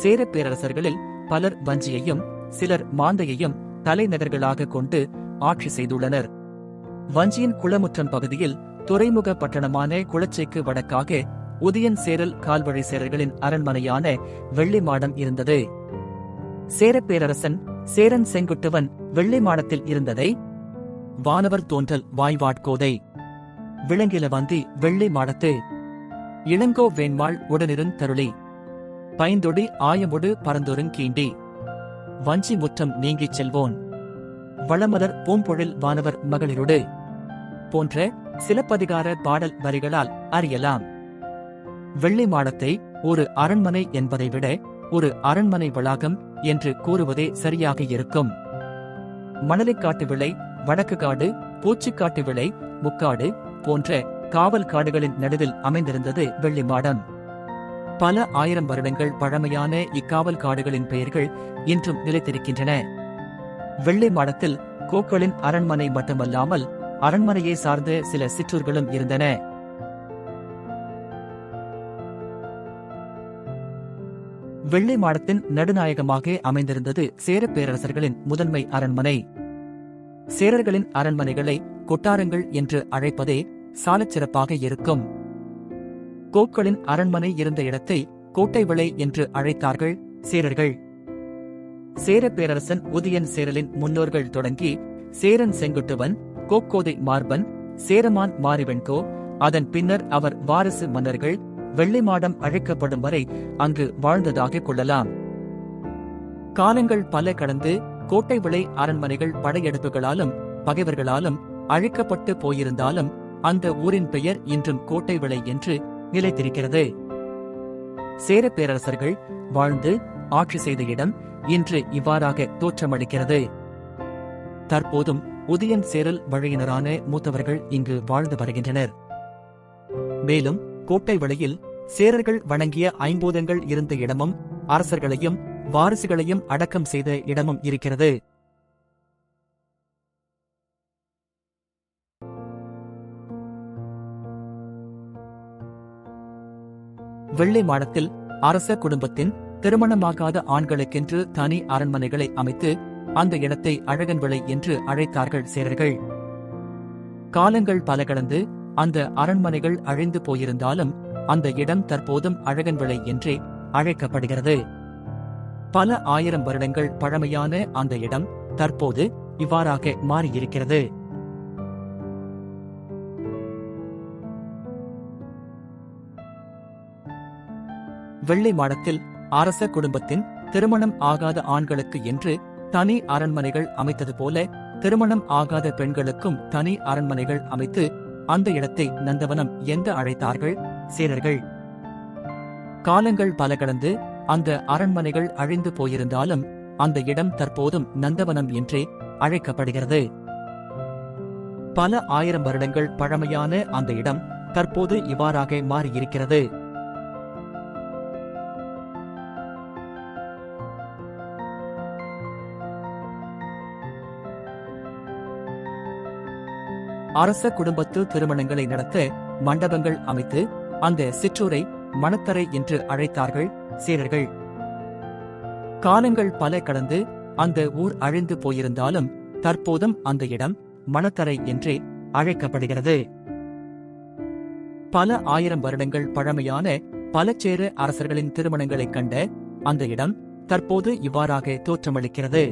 சேர பேரரசர்களில் பலர் வஞ்சியையும் சிலர் மாந்தையையும் தலைநகர்களாக கொண்டு ஆட்சி செய்துள்ளனர். வஞ்சியின் குளமுற்றம் பகுதியில் துறைமுக பட்டணமான குளச்சைக்கு வடக்காக உதயன் சேரல் கால்வழி சேரர்களின் அரண்மனையான வெள்ளி மாடம் இருந்தது. சேரப்பேரரசன் சேரன் செங்குட்டுவன் வெள்ளி மாடத்தில் இருந்ததை வானவர் தோன்றல் வாய்வாட்கோதை. விளங்கில வந்தி வெள்ளி மாடத்து. இளங்கோ வேண்மாள் உடனிருந் தருளி. பைந்தொடி ஆயமுடு பரந்தொருங் கீண்டி. வஞ்சி முற்றம் நீங்கிச் செல்வோன். வளமலர் பூம்பொழில் வானவர் மகளிருடு. போன்ற சிலப்பதிகார பாடல் வரிகளால் அறியலாம். வெள்ளி மாடத்தை ஒரு அரண்மனை என்பதை விட ஒரு அரண்மனை வளாகம் என்று கூறுவதே சரியாக இருக்கும். மணலிக்காட்டு விளை வடக்கு காடு பூச்சிக்காட்டு விளை முக்காடு போன்ற காவல் காடுகளின் நடுவில் அமைந்திருந்தது வெள்ளி மாடம். பல ஆயிரம் வருடங்கள் பழமையான இக்காவல் காடுகளின் பெயர்கள் இன்றும் நிலைத்திருக்கின்றன. வெள்ளை மாடத்தில் கோக்களின் அரண்மனை மட்டுமல்லாமல் அரண்மனையை சார்ந்த சில சிற்றூர்களும் இருந்தன. வெள்ளை மாடத்தின் நடுநாயகமாக அமைந்திருந்தது சேரப் பேரரசர்களின் முதன்மை அரண்மனை. சேரர்களின் அரண்மனைகளை கொட்டாரங்கள் என்று அழைப்பதே சாலச்சிறப்பாக இருக்கும். கோக்களின் அரண்மனை இருந்த இடத்தை கோட்டை விளை என்று அழைத்தார்கள் சேரர்கள். சேரப் பேரரசன் உதயன் சேரலின் முன்னோர்கள் தொடங்கி சேரன் செங்குட்டுவன் கோக்கோதை மார்பன் சேரமான் மாரிவெண்கோ அதன் பின்னர் அவர் வாரிசு மன்னர்கள் வெள்ளி மாடம் அழைக்கப்படும் வரை அங்கு வாழ்ந்ததாக கொள்ளலாம். காலங்கள் பல கடந்து கோட்டை விளை அரண்மனைகள் படையெடுப்புகளாலும் பகைவர்களாலும் அழிக்கப்பட்டு போயிருந்தாலும் அந்த ஊரின் பெயர் இன்றும் கோட்டை விளை என்று நிலைத்திருக்கிறது. சேர பேரரசர்கள் வாழ்ந்து ஆட்சி செய்த இடம் இன்று இவ்வாறாக தோற்றமளிக்கிறது. தற்போதும் உதயன் சேரல் வழியினரான மூத்தவர்கள் இங்கு வாழ்ந்து வருகின்றனர். மேலும் கோட்டை வழியில் சேரர்கள் வணங்கிய ஐம்பூதங்கள் இருந்த இடமும் அரசர்களையும் வாரிசுகளையும் அடக்கம் செய்த இடமும் இருக்கிறது. வெள்ளை மாடத்தில் அரச குடும்பத்தின் திருமணமாகாத ஆண்களுக்கென்று தனி அரண்மனைகளை அமைத்து அந்த இடத்தை அழகன் விளை என்று அழைத்தார்கள் சேரர்கள். காலங்கள் பல கடந்து அந்த அரண்மனைகள் அழிந்து போயிருந்தாலும் அந்த இடம் தற்போதும் அழகன் விளை என்றே அழைக்கப்படுகிறது. பல ஆயிரம் வருடங்கள் பழமையான அந்த இடம் தற்போது இவ்வாறாக மாறியிருக்கிறது. வெள்ளை மாடத்தில் அரச குடும்பத்தின் திருமணம் ஆகாத ஆண்களுக்கு என்று தனி அரண்மனைகள் அமைத்தது போல திருமணம் ஆகாத பெண்களுக்கும் தனி அரண்மனைகள் அமைத்து அந்த இடத்தை நந்தவனம் எந்த அழைத்தார்கள் சேரர்கள். காலங்கள் பல கடந்து அந்த அரண்மனைகள் அழிந்து போயிருந்தாலும் அந்த இடம் தற்போதும் நந்தவனம் என்றே அழைக்கப்படுகிறது. பல ஆயிரம் வருடங்கள் பழமையான அந்த இடம் தற்போது இவ்வாறாக மாறியிருக்கிறது. அரச குடும்பத்து திருமணங்களை நடத்த மண்டபங்கள் அமைத்து அந்த சிற்றூரை மணத்தரை என்று அழைத்தார்கள் சேரர்கள் காலங்கள் பல கடந்து அந்த ஊர் அழிந்து போயிருந்தாலும் தற்போதும் அந்த இடம் மணத்தரை என்றே அழைக்கப்படுகிறது. பல ஆயிரம் வருடங்கள் பழமையான பலச்சேர அரசர்களின் திருமணங்களைக் கண்ட அந்த இடம் தற்போது இவ்வாறாக தோற்றமளிக்கிறது.